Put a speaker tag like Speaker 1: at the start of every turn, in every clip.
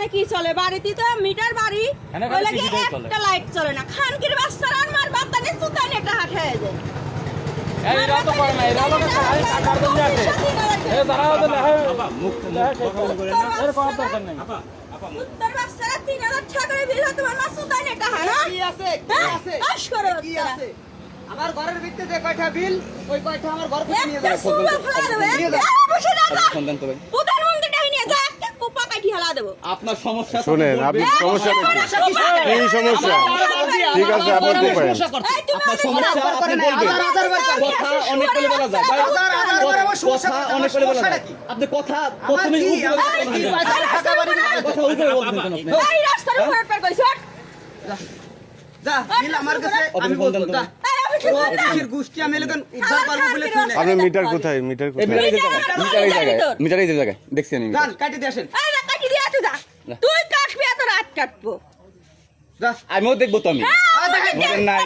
Speaker 1: দোকানে কি চলে? বাড়িতে তো মিটার বাড়ি।
Speaker 2: কিছুতেই চলে।
Speaker 1: একটা লাইট চলে না। খানকির বাচ্চারা আমার বাতানে সুতানে একটা হাট হয়ে যায়।
Speaker 2: এই এরা তো করে না এরা লোকে সবাই টাকার জন্য আছে। এ দাঁড়াও তো না। মুখ এর কোনো দরকার নেই।
Speaker 1: উত্তর বাচ্চারা তিন হাজার টাকা করে বিল তোমার মা সুতানে একটা হাট।
Speaker 3: কি আছে? কি
Speaker 1: হ্যাঁ?
Speaker 3: আছে?
Speaker 1: আশ করে
Speaker 3: কি আছে? আমার ঘরের ভিতরে যে কয়টা বিল ওই কয়টা আমার ঘর থেকে নিয়ে যাবে
Speaker 1: কোপা দেবো।
Speaker 2: আপনার সমস্যা
Speaker 4: শোনেন আপনি কি? সমস্যা। ঠিক আছে
Speaker 2: আপনার সমস্যা বলবেন। কথা অনেক বলা যায়। কথা অনেক বলা যায়। কথা প্রথমে কথা উপরে
Speaker 1: এই রাস্তার উপর কইছ
Speaker 3: যা বিল আমার কাছে আমি বলব যা।
Speaker 4: আপনার মিটার কোথায়? মিটার কোথায়?
Speaker 2: মিটার এই জায়গায় মিটার এই দেখছি আমি।
Speaker 3: কাটি দিয়ে আসেন।
Speaker 1: কাটি দিয়া তুই যা তুই এত রাত কাটবো
Speaker 2: আমিও দেখব তো আমি
Speaker 3: দেখেন,
Speaker 2: নাই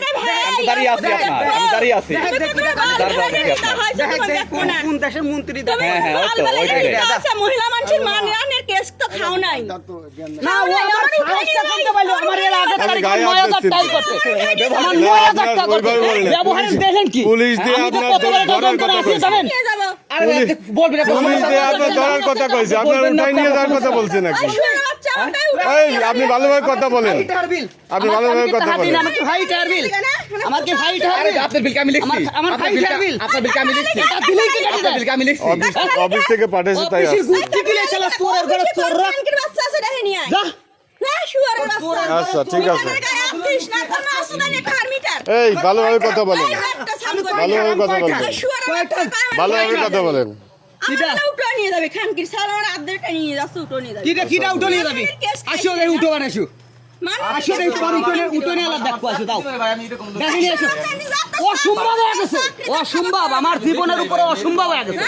Speaker 2: আমি দাঁড়িয়ে আছি আপনার আমি দাঁড়িয়ে আছি
Speaker 3: দেখেন, দেখেন, দেখেন,
Speaker 2: দাঁড়িয়ে আছি আপনার
Speaker 3: দেখেন, দেখেন, কোন কোন দেশের মন্ত্রী
Speaker 2: হ্যাঁ, হ্যাঁ, ওই তো, ওইটাই।
Speaker 1: মহিলা মানুষের মান রানের কেস তো খাও নাই
Speaker 3: না ও আমার সাহসটা করতে পারল আমার এর আগের তারিখ নয়
Speaker 4: হাত
Speaker 3: হাজার
Speaker 4: দিচ্ছি।
Speaker 3: টাই করছে আমার নয় হাজার টাকা করছে
Speaker 4: ওইভাবে বললেন।
Speaker 3: ব্যবহারের
Speaker 4: পুলিশ-
Speaker 3: দেখেন কি
Speaker 4: পুলিশ দিয়ে আপনার কথা ধরার কথা কইছে আপনার
Speaker 2: বলবেন
Speaker 4: উঠাই নিয়ে যাওয়ার কথা বলছে নাকি? আপনি ভালোভাবে কথা বলেন। আপনি ভালোভাবে কথা বলেন।
Speaker 3: আমাকে বিল। আমার কি ভাইটার
Speaker 2: আরে
Speaker 3: বিল।
Speaker 2: আপনার বিলকে আমি লিখছি।
Speaker 3: আমার- আমার
Speaker 2: আপনার
Speaker 3: বিল।
Speaker 2: আপনার বিলকে আমি লিখছি।
Speaker 3: তা দিলেই কি কাটি
Speaker 2: আপনার আমি লিখছি।
Speaker 4: অফিস থেকে পাঠিয়েছে তাই
Speaker 3: অফিসের
Speaker 4: আসছে।
Speaker 3: গুষ্টি দিলে চালা চোরের ঘরে চোর রাখ
Speaker 1: বাচ্চা আছে দেখে নিয়ে আয়।
Speaker 3: যা।
Speaker 1: শুয়ারের বাচ্চা।
Speaker 4: আচ্ছা ঠিক আছে। এই ভালোভাবে কথা বলেন। ভালোভাবে কথা বলেন। ভালোভাবে কথা বলেন।
Speaker 3: কিটা?
Speaker 1: উঠো নিয়ে যাবে খানকির সালোয়ার আদ্দেরটা নিয়ে যাচ্ছে উঠো নিয়ে যাবে।
Speaker 3: কিটা? কিটা উঠো নিয়ে যাবি? আসো রে উঠো আর আসো। রে তোমার উঠো নিয়ে আলাদা দেখো আসো দাও
Speaker 2: ভাই আমি এরকম
Speaker 3: দেখে নিয়ে আসো। অসম্ভব হয়ে গেছে অসম্ভব আমার জীবনের উপরে অসম্ভব হয়ে গেছে।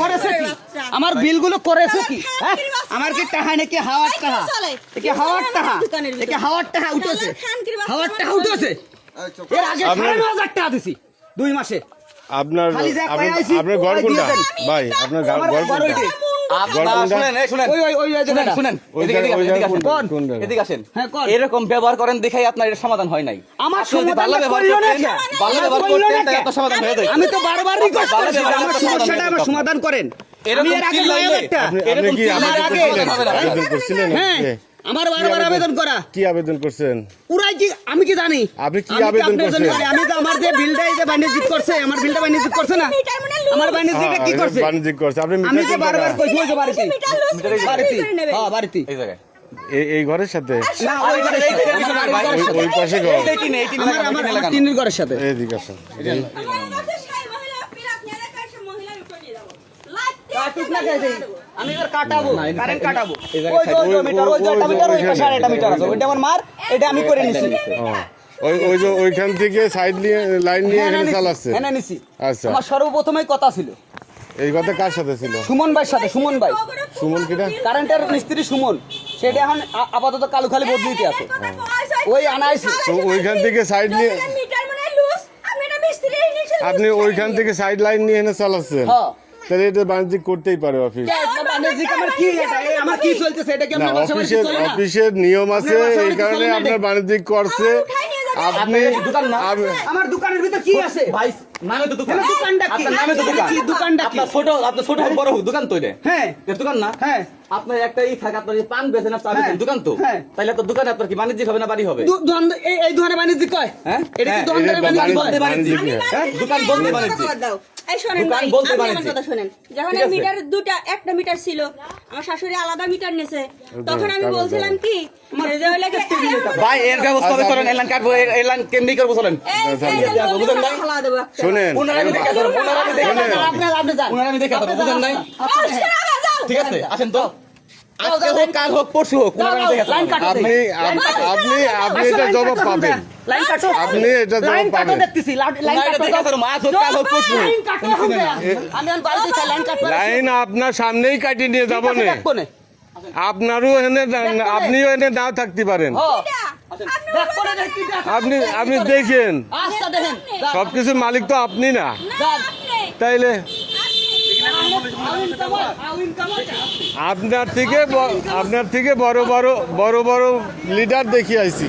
Speaker 3: করেছে কি? আমার বিলগুলো করেছে কি? হ্যাঁ? আমার কি টাহা নাকি হাওয়ার টাহা? একে হাওয়ার টাহা? একে হাওয়ার টাহা উঠেছে? হাওয়ার টাহা উঠেছে? এর আগে সাড়ে ন হাজার টাকা দিছি দুই মাসে।
Speaker 4: আপনার আপনার ঘর কোনটা ভাই আপনার ঘর কোনটা
Speaker 3: হ্যাঁ।
Speaker 2: এরকম ব্যবহার করেন দেখাই আপনার এর সমাধান হয় নাই।
Speaker 3: আমার
Speaker 2: ভালো ব্যবহার সমাধান হয়ে
Speaker 3: আমি তো বারবার রিকোয়েস্ট
Speaker 2: ভালো
Speaker 3: আমার সমস্যাটা
Speaker 2: সমাধান
Speaker 3: আমার সমাধান করেন।
Speaker 2: এরকম এরকম
Speaker 4: কি করছিলেন?
Speaker 3: হ্যাঁ? আমার বারবার আবেদন করা।
Speaker 4: কি আবেদন করছেন?
Speaker 3: পুরাই কি আমি কি জানি?
Speaker 4: আপনি কি আবেদন করছেন?
Speaker 3: আমি তো আমার যে বিলটাই যে বাণিজ্যিক করছে আমার বিলটা বাণিজ্যিক করছে না। আমার বাণিজ্যিকটা কি করছে?
Speaker 4: বাণিজ্যিক করছে। আপনি
Speaker 3: আমি যে বারবার কইছি ওই যে বাড়িতে। বাড়িতে। হ্যাঁ বাড়িতে।
Speaker 2: এই জায়গায়।
Speaker 4: এই- ঘরের সাথে?
Speaker 3: না ওই
Speaker 4: পাশে ঘর।
Speaker 3: টিনের ঘরের সাথে।
Speaker 4: আসেন?
Speaker 3: আমি এবার কাটাবো কারেন্ট কাটাবো। ওই যে ওই মিটার ওই যে একটা মিটার ওই পাশে মিটার আছে। ওইটা আমার মার এটা আমি করে নিছি।
Speaker 4: ওই ওই যে ওইখান থেকে সাইড নিয়ে লাইন নিয়ে
Speaker 3: হ্যাঁ,
Speaker 4: এখানে চালাচ্ছে।
Speaker 3: হ্যাঁ, নিছি
Speaker 4: আচ্ছা।
Speaker 3: আমার সর্বপ্রথমেই কথা ছিল।
Speaker 4: এই কথা কার সাথে ছিল?
Speaker 3: সুমন ভাইয়ের সাথে সুমন ভাই।
Speaker 4: সুমন কিটা?
Speaker 3: কারেন্টের মিস্ত্রি সুমন। সেটা এখন আপাতত কালুখালি বদলিতে আছে। ওই আনাইছে।
Speaker 4: তো ওইখান থেকে side নিয়ে-
Speaker 1: মিটার মনে
Speaker 4: আপনি ওইখান থেকে সাইড লাইন নিয়ে এনে চালাচ্ছেন?
Speaker 3: হ্যাঁ।
Speaker 4: তাহলে এটা বাণিজ্যিক করতেই পারে অফিস অফিসের অফিসের নিয়ম আছে এই কারণে আপনার বাণিজ্যিক করছে। আপনি
Speaker 3: আমার দোকানের ভিতরে কি আছে?
Speaker 2: ভাই নামে তো দোকান।
Speaker 3: দোকানটা কি?
Speaker 2: নামে তো দোকান।
Speaker 3: দোকানটা কি?
Speaker 2: ছোট আপনার ছোট হোক বড় হোক দোকান তো এটা?
Speaker 3: হ্যাঁ।
Speaker 2: দোকান না?
Speaker 3: হ্যাঁ।
Speaker 2: আপনার একটা ই থাকে আপনার পান বেচেন আর চা
Speaker 3: হ্যাঁ,
Speaker 2: বেচেন দোকান তো?
Speaker 3: হ্যাঁ।
Speaker 2: তাহলে তো দোকানে আপনার কি বাণিজ্যিক হবে না বাড়ি হবে?
Speaker 3: এই এই দোকানে বাণিজ্যিক কয়?
Speaker 2: হ্যাঁ?
Speaker 3: এটা কি
Speaker 2: দোকান বলতে বাণিজ্যিক।
Speaker 1: এই শোনেন ভাই, আপনি আমার কথা শোনেন। যখন এই মিটার দুটা একটা মিটার ছিল আমার শাশুড়ি আলাদা মিটার নেছে। তখন আমি বলছিলাম কি
Speaker 2: ভাই এর ব্যবস্থা হবে
Speaker 4: আচ্ছা,
Speaker 2: চলেন এলান কাটবো এলান কেমনি করব চলেন। বুঝেন
Speaker 1: একটা।
Speaker 4: শোনেন।
Speaker 2: পুনরায় আমি দেখে ধরো পুনরায় আমি দেখে ধরো
Speaker 3: আপনি- আপনি যান।
Speaker 2: আমি দেখে ধরো বুঝেন নাই। ঠিক আছে আসেন তো। আজকে হোক কাল হোক পরশু হোক পুনরায় আমি দেখে
Speaker 3: লাইন
Speaker 2: ধরো।
Speaker 3: কাটো।
Speaker 4: আপনি আপনি আপনি এটা জবাব পাবেন। আপনি এটা জবাব পাবেন।
Speaker 3: লাইন কাটো কাটো
Speaker 4: আপনার সামনেই কাটিয়ে নিয়ে যাব না। আপনারও এনে আপনিও এনে নাও থাকতে পারেন।
Speaker 1: আপনি।
Speaker 4: আপনি আপনি দেখেন।
Speaker 3: আচ্ছা দেখেন।
Speaker 4: সবকিছুর মালিক তো আপনি না।
Speaker 1: আপনি।
Speaker 4: তাইলে আপনার থেকে আপনার থেকে বড় বড় বড় বড় লিডার দেখি আইছি।